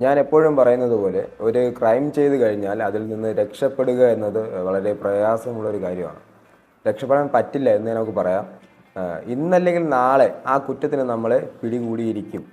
ഞാൻ എപ്പോഴും പറയുന്നത് പോലെ ഒരു ക്രൈം ചെയ്ത് കഴിഞ്ഞാൽ അതിൽ നിന്ന് രക്ഷപ്പെടുക എന്നത് വളരെ പ്രയാസമുള്ളൊരു കാര്യമാണ്. രക്ഷപ്പെടാൻ പറ്റില്ല എന്ന് നമുക്ക് പറയാം. ഇന്നല്ലെങ്കിൽ നാളെ ആ കുറ്റത്തിന് നമ്മൾ പിടികൂടിയിരിക്കും.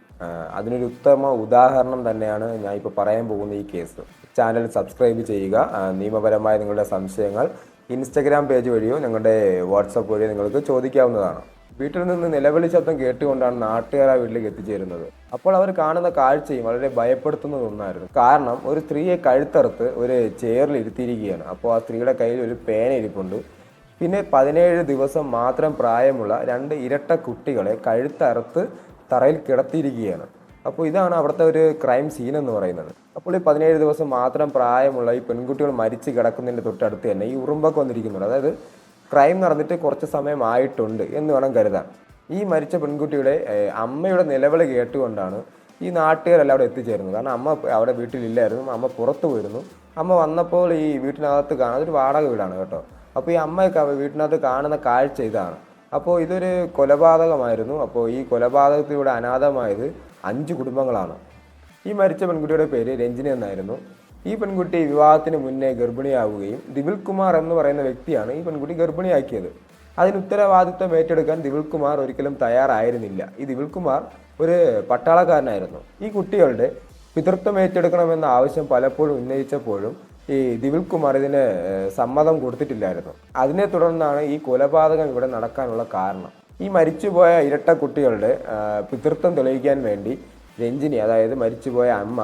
അതിനൊരു ഉത്തമ ഉദാഹരണം തന്നെയാണ് ഞാൻ ഇപ്പോൾ പറയാൻ പോകുന്ന ഈ കേസ്. ചാനൽ സബ്സ്ക്രൈബ് ചെയ്യുക. നിയമപരമായ നിങ്ങളുടെ സംശയങ്ങൾ ഇൻസ്റ്റഗ്രാം പേജ് വഴിയോ ഞങ്ങളുടെ വാട്സപ്പ് വഴിയോ നിങ്ങൾക്ക് ചോദിക്കാവുന്നതാണ്. വീട്ടിൽ നിന്ന് നിലവിളി ശബ്ദം കേട്ടുകൊണ്ടാണ് നാട്ടുകാർ ആ വീട്ടിലേക്ക് എത്തിച്ചേരുന്നത്. അപ്പോൾ അവർ കാണുന്ന കാഴ്ചയും വളരെ ഭയപ്പെടുത്തുന്ന ഒന്നായിരുന്നു. കാരണം ഒരു സ്ത്രീയെ കഴുത്തറുത്ത് ഒരു ചെയറിൽ ഇരുത്തിയിരിക്കുകയാണ്. അപ്പോൾ ആ സ്ത്രീയുടെ കയ്യിൽ ഒരു പേന ഇരിപ്പുണ്ട്. പിന്നെ പതിനേഴ് ദിവസം മാത്രം പ്രായമുള്ള രണ്ട് ഇരട്ട കുട്ടികളെ കഴുത്തറുത്ത് തറയിൽ കിടത്തിയിരിക്കുകയാണ്. അപ്പോൾ ഇതാണ് അവിടുത്തെ ഒരു ക്രൈം സീൻ എന്ന് പറയുന്നത്. അപ്പോൾ ഈ പതിനേഴ് ദിവസം മാത്രം പ്രായമുള്ള ഈ പെൺകുട്ടികൾ മരിച്ചു കിടക്കുന്നതിന്റെ തൊട്ടടുത്ത് തന്നെ ഈ ഉറുമ്പൊക്കെ വന്നിരിക്കുന്നുണ്ട്. അതായത് ക്രൈം നടന്നിട്ട് കുറച്ച് സമയമായിട്ടുണ്ട് എന്ന് വേണം കരുതാൻ. ഈ മരിച്ച പെൺകുട്ടിയുടെ അമ്മയുടെ നിലവിളി കേട്ടുകൊണ്ടാണ് ഈ നാട്ടുകാരെല്ലാം അവിടെ എത്തിച്ചേരുന്നത്. കാരണം അമ്മ അവിടെ വീട്ടിലില്ലായിരുന്നു അമ്മ പുറത്തു പോയിരുന്നു. അമ്മ വന്നപ്പോൾ ഈ വീട്ടിനകത്ത് കാണാൻ അതൊരു വാടക വീടാണ് കേട്ടോ. അപ്പോൾ ഈ അമ്മയൊക്കെ വീട്ടിനകത്ത് കാണുന്ന കാഴ്ച ഇതാണ്. അപ്പോൾ ഇതൊരു കൊലപാതകമായിരുന്നു. അപ്പോൾ ഈ കൊലപാതകത്തിലൂടെ അനാഥമായത് അഞ്ച് കുടുംബങ്ങളാണ്. ഈ മരിച്ച പെൺകുട്ടിയുടെ പേര് രഞ്ജിനി എന്നായിരുന്നു. ഈ പെൺകുട്ടി വിവാഹത്തിന് മുന്നേ ഗർഭിണിയാവുകയും ദിവിൽ കുമാർ എന്ന് പറയുന്ന വ്യക്തിയാണ് ഈ പെൺകുട്ടി ഗർഭിണിയാക്കിയത്. അതിന് ഉത്തരവാദിത്വം ഏറ്റെടുക്കാൻ ദിവിൽ കുമാർ ഒരിക്കലും തയ്യാറായിരുന്നില്ല. ഈ ദിവിൽ കുമാർ ഒരു പട്ടാളക്കാരനായിരുന്നു. ഈ കുട്ടികളുടെ പിതൃത്വം ഏറ്റെടുക്കണമെന്ന ആവശ്യം പലപ്പോഴും ഉന്നയിച്ചപ്പോഴും ഈ ദിവിൽ കുമാർ ഇതിന് സമ്മതം കൊടുത്തിട്ടില്ലായിരുന്നു. അതിനെ തുടർന്നാണ് ഈ കൊലപാതകം ഇവിടെ നടക്കാനുള്ള കാരണം. ഈ മരിച്ചുപോയ ഇരട്ട കുട്ടികളുടെ പിതൃത്വം തെളിയിക്കാൻ വേണ്ടി രഞ്ജിനി അതായത് മരിച്ചുപോയ അമ്മ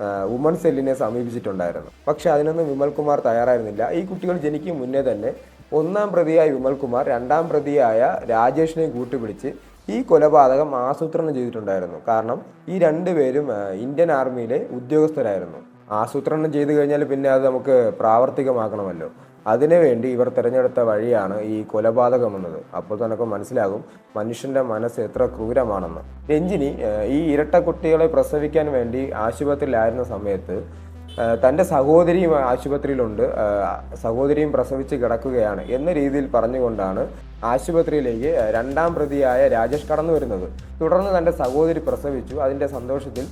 വുമൺ സെല്ലിനെ സമീപിച്ചിട്ടുണ്ടായിരുന്നു. പക്ഷെ അതിനൊന്നും വിമൽകുമാർ തയ്യാറായിരുന്നില്ല. ഈ കുട്ടികൾ ജനിക്കും മുന്നേ തന്നെ ഒന്നാം പ്രതിയായ വിമൽകുമാർ രണ്ടാം പ്രതിയായ രാജേഷിനെ കൂട്ടുപിടിച്ച് ഈ കൊലപാതകം ആസൂത്രണം ചെയ്തിട്ടുണ്ടായിരുന്നു. കാരണം ഈ രണ്ടുപേരും ഇന്ത്യൻ ആർമിയിലെ ഉദ്യോഗസ്ഥരായിരുന്നു. ആസൂത്രണം ചെയ്തു കഴിഞ്ഞാൽ പിന്നെ അത് നമുക്ക് പ്രാവർത്തികമാക്കണമല്ലോ. അതിനുവേണ്ടി ഇവർ തിരഞ്ഞെടുത്ത വഴിയാണ് ഈ കൊലപാതകം എന്നത് അപ്പോൾ തനക്ക് മനസ്സിലാകും മനുഷ്യന്റെ മനസ്സ് എത്ര ക്രൂരമാണെന്ന്. രഞ്ജിനി ഈ ഇരട്ട കുട്ടികളെ പ്രസവിക്കാൻ വേണ്ടി ആശുപത്രിയിലായിരുന്ന സമയത്ത് തന്റെ സഹോദരിയും ആശുപത്രിയിലുണ്ട് സഹോദരിയും പ്രസവിച്ച് കിടക്കുകയാണ് എന്ന രീതിയിൽ പറഞ്ഞുകൊണ്ടാണ് ആശുപത്രിയിലേക്ക് രണ്ടാം പ്രതിയായ രാജേഷ് കടന്നു വരുന്നത് തുടർന്ന് തന്റെ സഹോദരി പ്രസവിച്ചു. അതിന്റെ സന്തോഷത്തിൽ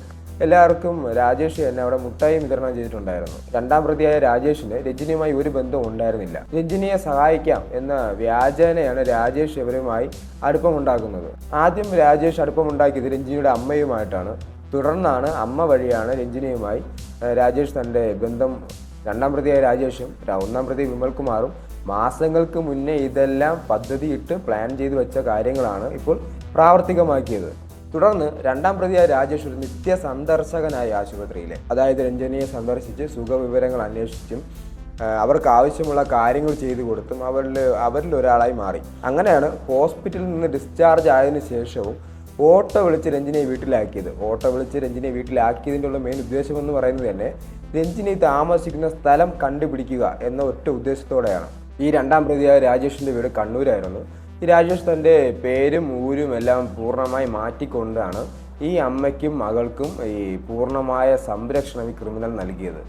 എല്ലാവർക്കും രാജേഷ് തന്നെ അവിടെ മുട്ടായി വിതരണം ചെയ്തിട്ടുണ്ടായിരുന്നു. രണ്ടാം പ്രതിയായ രാജേഷിന് രജനിയുമായി ഒരു ബന്ധവും ഉണ്ടായിരുന്നില്ല. രജനിയെ സഹായിക്കാം എന്ന വ്യാജേനയാണ് രാജേഷ് ഇവരുമായി അടുപ്പമുണ്ടാക്കുന്നത്. ആദ്യം രാജേഷ് അടുപ്പമുണ്ടാക്കിയത് രഞ്ജിനിയുടെ അമ്മയുമായിട്ടാണ്. തുടർന്നാണ് അമ്മ വഴിയാണ് രഞ്ജിനിയുമായി രാജേഷ് തന്റെ ബന്ധം രണ്ടാം പ്രതിയായ രാജേഷും ഒന്നാം പ്രതി വിമൽകുമാറും മാസങ്ങൾക്ക് മുന്നേ ഇതെല്ലാം പദ്ധതിയിട്ട് പ്ലാൻ ചെയ്തു വെച്ച കാര്യങ്ങളാണ് ഇപ്പോൾ പ്രാവർത്തികമാക്കിയത്. തുടർന്ന് രണ്ടാം പ്രതിയായ രാജേഷ് ഒരു നിത്യ സന്ദർശകനായി ആശുപത്രിയിലെ അതായത് രഞ്ജനിയെ സന്ദർശിച്ച് സുഖവിവരങ്ങൾ അന്വേഷിച്ചും അവർക്ക് ആവശ്യമുള്ള കാര്യങ്ങൾ ചെയ്തു കൊടുത്തും അവരിൽ അവരിൽ ഒരാളായി മാറി. അങ്ങനെയാണ് ഹോസ്പിറ്റലിൽ നിന്ന് ഡിസ്ചാർജ് ആയതിനു ശേഷവും ഓട്ടോ വിളിച്ച് രഞ്ജിനിയെ വീട്ടിലാക്കിയത്. ഓട്ടോ വിളിച്ച് രഞ്ജിനെ വീട്ടിലാക്കിയതിന്റെ ഉള്ള മെയിൻ ഉദ്ദേശം എന്ന് പറയുന്നത് തന്നെ രഞ്ജിനി താമസിക്കുന്ന സ്ഥലം കണ്ടുപിടിക്കുക എന്ന ഒറ്റ ഉദ്ദേശത്തോടെയാണ്. ഈ രണ്ടാം പ്രതിയായ രാജേഷിന്റെ വീട് കണ്ണൂരായിരുന്നു. രാജേഷ് തന്റെ പേരും ഊരും എല്ലാം പൂർണമായി മാറ്റിക്കൊണ്ടാണ് ഈ അമ്മയ്ക്കും മകൾക്കും ഈ പൂർണമായ സംരക്ഷണം ഈ ക്രിമിനൽ നൽകിയത്.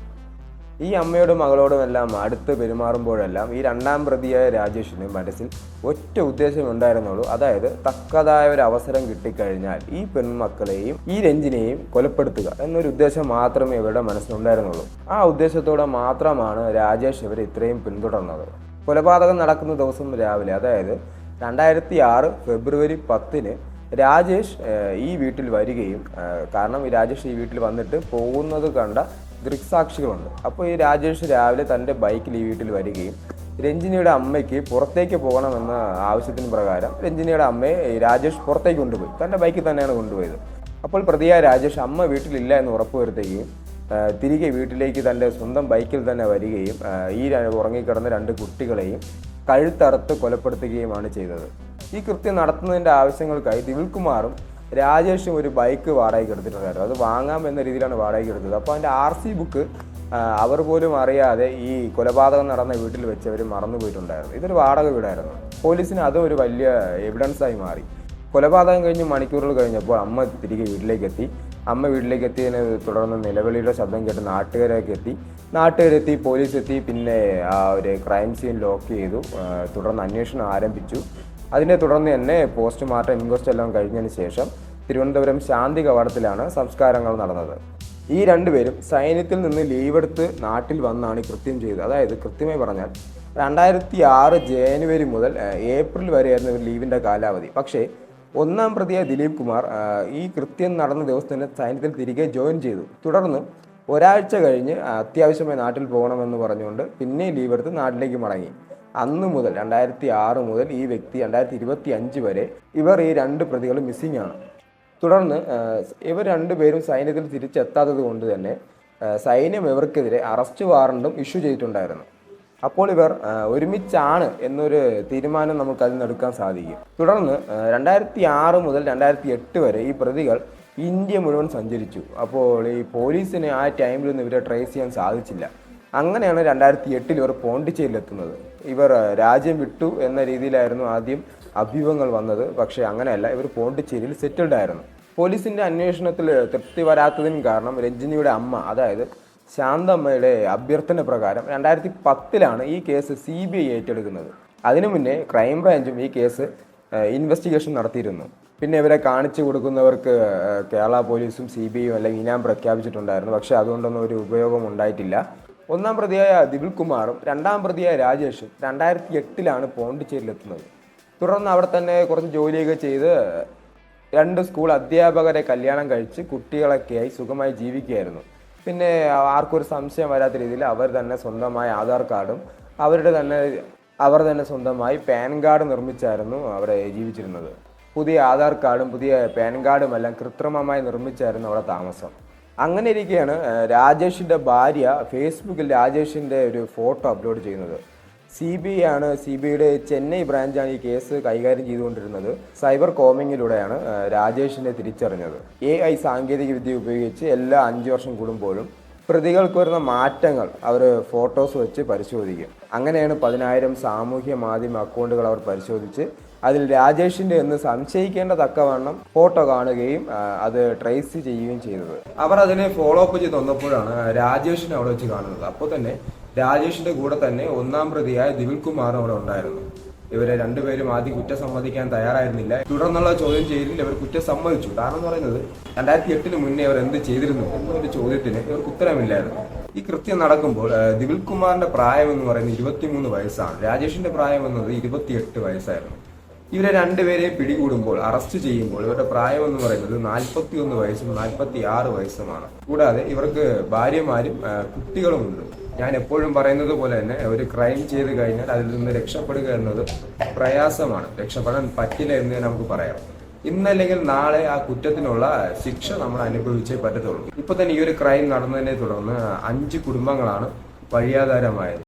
ഈ അമ്മയോടും മകളോടും എല്ലാം അടുത്ത് പെരുമാറുമ്പോഴെല്ലാം ഈ രണ്ടാം പ്രതിയായ രാജേഷിന് മനസ്സിൽ ഒറ്റ ഉദ്ദേശം ഉണ്ടായിരുന്നുള്ളൂ. അതായത് തക്കതായ ഒരു അവസരം കിട്ടിക്കഴിഞ്ഞാൽ ഈ പെൺമക്കളെയും ഈ രഞ്ജിനെയും കൊലപ്പെടുത്തുക എന്നൊരു ഉദ്ദേശം മാത്രമേ ഇവരുടെ മനസ്സിലുണ്ടായിരുന്നുള്ളൂ. ആ ഉദ്ദേശത്തോടെ മാത്രമാണ് രാജേഷ് ഇവരെ ഇത്രയും പിന്തുടർന്നത്. കൊലപാതകം നടക്കുന്ന ദിവസം രാവിലെ അതായത് രണ്ടായിരത്തി ആറ് ഫെബ്രുവരി പത്തിന് രാജേഷ് ഈ വീട്ടിൽ വരികയും കാരണം രാജേഷ് ഈ വീട്ടിൽ വന്നിട്ട് പോകുന്നത് കണ്ട ദൃക്സാക്ഷികളുണ്ട് അപ്പോൾ ഈ രാജേഷ് രാവിലെ തന്റെ ബൈക്കിൽ ഈ വീട്ടിൽ വരികയും രഞ്ജിനിയുടെ അമ്മയ്ക്ക് പുറത്തേക്ക് പോകണമെന്ന ആവശ്യത്തിന് പ്രകാരം രഞ്ജിനിയുടെ അമ്മയെ രാജേഷ് പുറത്തേക്ക് കൊണ്ടുപോയി. തന്റെ ബൈക്കിൽ തന്നെയാണ് കൊണ്ടുപോയത്. അപ്പോൾ പ്രതിയായ രാജേഷ് അമ്മ വീട്ടിലില്ല എന്ന് ഉറപ്പുവരുത്തുകയും തിരികെ വീട്ടിലേക്ക് തന്റെ സ്വന്തം ബൈക്കിൽ തന്നെ വരികയും ഈ ഉറങ്ങിക്കിടന്ന രണ്ട് കുട്ടികളെയും കഴുത്തറുത്ത് കൊലപ്പെടുത്തുകയുമാണ് ചെയ്തത്. ഈ കൃത്യം നടത്തുന്നതിന്റെ ആവശ്യങ്ങൾക്കായി ദിവിൽകുമാറും രാജേഷും ഒരു ബൈക്ക് വാടകയ്ക്ക് എടുത്തിട്ടുണ്ടായിരുന്നു. അത് വാങ്ങാം എന്ന രീതിയിലാണ് വാടകയ്ക്ക് എടുത്തത്. അപ്പോൾ അതിന്റെ ആർ സി ബുക്ക് അവർ പോലും അറിയാതെ ഈ കൊലപാതകം നടന്ന വീട്ടിൽ വെച്ച് അവർ മറന്നുപോയിട്ടുണ്ടായിരുന്നു. ഇതൊരു വാടക വീടായിരുന്നു. പോലീസിന് അതും ഒരു വലിയ എവിഡൻസായി മാറി. കൊലപാതകം കഴിഞ്ഞ് മണിക്കൂറുകൾ കഴിഞ്ഞപ്പോൾ അമ്മ തിരികെ വീട്ടിലേക്ക് എത്തി. അമ്മ വീട്ടിലേക്ക് എത്തിയതിനെ തുടർന്ന് നിലവിളിയുടെ ശബ്ദം കേട്ട് നാട്ടുകാരൊക്കെ എത്തി നാട്ടുകാരെത്തി പോലീസ് എത്തി പിന്നെ ആ ഒരു ക്രൈം സീൻ ലോക്ക് ചെയ്തു. തുടർന്ന് അന്വേഷണം ആരംഭിച്ചു. അതിനെ തുടർന്ന് തന്നെ പോസ്റ്റ്മോർട്ടം ഇൻക്വസ്റ്റ് എല്ലാം കഴിഞ്ഞതിന് ശേഷം തിരുവനന്തപുരം ശാന്തി കവാടത്തിലാണ് സംസ്കാരങ്ങൾ നടന്നത്. ഈ രണ്ടുപേരും സൈന്യത്തിൽ നിന്ന് ലീവെടുത്ത് നാട്ടിൽ വന്നാണ് ഈ കൃത്യം ചെയ്തത്. അതായത് കൃത്യമായി പറഞ്ഞാൽ രണ്ടായിരത്തി ആറ് ജനുവരി മുതൽ ഏപ്രിൽ വരെയായിരുന്നു ഇവർ ലീവിന്റെ കാലാവധി. പക്ഷേ ഒന്നാം പ്രതിയായ ദിലീപ് കുമാർ ഈ കൃത്യം നടന്ന ദിവസം തന്നെ സൈന്യത്തിൽ തിരികെ ജോയിൻ ചെയ്തു. തുടർന്ന് ഒരാഴ്ച കഴിഞ്ഞ് അത്യാവശ്യമായി നാട്ടിൽ പോകണമെന്ന് പറഞ്ഞുകൊണ്ട് പിന്നെ ലീവ് എടുത്ത് നാട്ടിലേക്ക് മടങ്ങി. അന്ന് മുതൽ രണ്ടായിരത്തി ആറ് മുതൽ ഈ വ്യക്തി രണ്ടായിരത്തി ഇരുപത്തി അഞ്ച് വരെ ഇവർ ഈ രണ്ട് പ്രതികളും മിസ്സിംഗ് ആണ്. തുടർന്ന് ഇവർ രണ്ടുപേരും സൈന്യത്തിൽ തിരിച്ചെത്താത്തത് കൊണ്ട് തന്നെ സൈന്യം ഇവർക്കെതിരെ അറസ്റ്റ് വാറണ്ടും ഇഷ്യൂ ചെയ്തിട്ടുണ്ടായിരുന്നു. അപ്പോൾ ഇവർ ഒരുമിച്ചാണ് എന്നൊരു തീരുമാനം നമുക്ക് അതിൽ നിന്നെടുക്കാൻ സാധിക്കും. തുടർന്ന് രണ്ടായിരത്തി ആറ് മുതൽ രണ്ടായിരത്തി എട്ട് വരെ ഈ പ്രതികൾ ഇന്ത്യ മുഴുവൻ സഞ്ചരിച്ചു. അപ്പോൾ ഈ പോലീസിന് ആ ടൈമിലൊന്നും ഇവരെ ട്രേസ് ചെയ്യാൻ സാധിച്ചില്ല. അങ്ങനെയാണ് രണ്ടായിരത്തി എട്ടിൽ ഇവർ പോണ്ടിച്ചേരിയിലെത്തുന്നത്. ഇവർ രാജ്യം വിട്ടു എന്ന രീതിയിലായിരുന്നു ആദ്യം അഭ്യൂഹങ്ങൾ വന്നത്. പക്ഷേ അങ്ങനെയല്ല ഇവർ പോണ്ടിച്ചേരിയിൽ സെറ്റിൽഡ് ആയിരുന്നു. പോലീസിന്റെ അന്വേഷണത്തിൽ തൃപ്തി വരാത്തതിന് കാരണം രഞ്ജിനിയുടെ അമ്മ അതായത് ശാന്തമ്മയുടെ അഭ്യർത്ഥന പ്രകാരം രണ്ടായിരത്തി പത്തിലാണ് ഈ കേസ് സി ബി ഐ ഏറ്റെടുക്കുന്നത്. അതിനു മുന്നേ ക്രൈംബ്രാഞ്ചും ഈ കേസ് ഇൻവെസ്റ്റിഗേഷൻ നടത്തിയിരുന്നു. പിന്നെ ഇവരെ കാണിച്ചു കൊടുക്കുന്നവർക്ക് കേരള പോലീസും സി ബി ഐയും അല്ലെങ്കിൽ ഇനാം പ്രഖ്യാപിച്ചിട്ടുണ്ടായിരുന്നു. പക്ഷേ അതുകൊണ്ടൊന്നും ഒരു ഉപയോഗം ഉണ്ടായിട്ടില്ല. ഒന്നാം പ്രതിയായ ദിവിൽ കുമാറും രണ്ടാം പ്രതിയായ രാജേഷും രണ്ടായിരത്തി എട്ടിലാണ് പോണ്ടിച്ചേരിയിലെത്തുന്നത്. തുടർന്ന് അവിടെ തന്നെ കുറച്ച് ജോലിയൊക്കെ ചെയ്ത് രണ്ട് സ്കൂൾ അധ്യാപകരെ കല്യാണം കഴിച്ച് കുട്ടികളൊക്കെയായി സുഖമായി ജീവിക്കുകയായിരുന്നു. പിന്നെ ആർക്കും ഒരു സംശയം വരാത്ത രീതിയിൽ അവർ തന്നെ സ്വന്തമായ ആധാർ കാർഡും അവരുടെ തന്നെ അവർ തന്നെ സ്വന്തമായി പാൻ കാർഡ് നിർമ്മിച്ചായിരുന്നു അവിടെ ജീവിച്ചിരുന്നത്. പുതിയ ആധാർ കാർഡും പുതിയ പാൻ കാർഡും എല്ലാം കൃത്രിമമായി നിർമ്മിച്ചായിരുന്നു അവിടെ താമസം. അങ്ങനെ ഇരിക്കുകയാണ് രാജേഷിന്റെ ഭാര്യ ഫേസ്ബുക്കിൽ രാജേഷിന്റെ ഒരു ഫോട്ടോ അപ്ലോഡ് ചെയ്യുന്നത്. സി ബി ഐ ആണ് സി ബി ഐയുടെ ചെന്നൈ ബ്രാഞ്ചാണ് ഈ കേസ് കൈകാര്യം ചെയ്തുകൊണ്ടിരുന്നത്. സൈബർ കോമിങ്ങിലൂടെയാണ് രാജേഷിനെ തിരിച്ചറിഞ്ഞത്. എ ഐ സാങ്കേതിക വിദ്യ ഉപയോഗിച്ച് എല്ലാ അഞ്ച് വർഷം കൂടുമ്പോഴും പ്രതികൾക്ക് വരുന്ന മാറ്റങ്ങൾ അവർ ഫോട്ടോസ് വെച്ച് പരിശോധിക്കും. അങ്ങനെയാണ് പതിനായിരം സാമൂഹ്യ മാധ്യമ അക്കൗണ്ടുകൾ അവർ പരിശോധിച്ച് അതിൽ രാജേഷിന്റെ എന്ന് സംശയിക്കേണ്ട തക്കവണ്ണം ഫോട്ടോ കാണുകയും അത് ട്രേസ് ചെയ്യുകയും ചെയ്തത്. അവർ അതിനെ ഫോളോ അപ്പ് ചെയ്ത് വന്നപ്പോഴാണ് രാജേഷിനെ അവിടെ വെച്ച് കാണുന്നത്. അപ്പോൾ തന്നെ രാജേഷിന്റെ കൂടെ തന്നെ ഒന്നാം പ്രതിയായ ദിവിൽ കുമാറും അവിടെ ഉണ്ടായിരുന്നു. ഇവരെ രണ്ടുപേരും ആദ്യം കുറ്റം സമ്മതിക്കാൻ തയ്യാറായിരുന്നില്ല. തുടർന്നുള്ള ചോദ്യം ചെയ്യലിൽ ഇവർ കുറ്റം സമ്മതിച്ചു. കാരണം എന്ന് പറയുന്നത് രണ്ടായിരത്തി എട്ടിന് മുന്നേ അവർ എന്ത് ചെയ്തിരുന്നു എന്നൊരു ചോദ്യത്തിന് ഇവർക്ക് ഉത്തരമില്ലായിരുന്നു. ഈ കൃത്യം നടക്കുമ്പോൾ ദിവിൽ കുമാറിന്റെ പ്രായം എന്ന് പറയുന്നത് ഇരുപത്തിമൂന്ന് വയസ്സാണ്. രാജേഷിന്റെ പ്രായം എന്നത് ഇരുപത്തിയെട്ട് വയസ്സായിരുന്നു. ഇവരെ രണ്ടുപേരെ പിടികൂടുമ്പോൾ അറസ്റ്റ് ചെയ്യുമ്പോൾ ഇവരുടെ പ്രായം എന്ന് പറയുന്നത് നാൽപ്പത്തി ഒന്ന് വയസ്സും നാൽപ്പത്തി ആറ് വയസ്സുമാണ്. കൂടാതെ ഇവർക്ക് ഭാര്യമാരും കുട്ടികളുമുണ്ട്. ഞാൻ എപ്പോഴും പറയുന്നത് പോലെ തന്നെ ഒരു ക്രൈം ചെയ്ത് കഴിഞ്ഞാൽ അതിൽ നിന്ന് രക്ഷപ്പെടുക എന്നത് പ്രയാസമാണ്. രക്ഷപ്പെടാൻ പറ്റില്ല എന്ന് നമുക്ക് പറയാം. ഇന്നല്ലെങ്കിൽ നാളെ ആ കുറ്റത്തിനുള്ള ശിക്ഷ നമ്മൾ അനുഭവിച്ചേ പറ്റത്തുള്ളൂ. ഇപ്പൊ തന്നെ ഈ ഒരു ക്രൈം നടന്നതിനെ തുടർന്ന് അഞ്ച് കുടുംബങ്ങളാണ് വഴിയാധാരമായത്.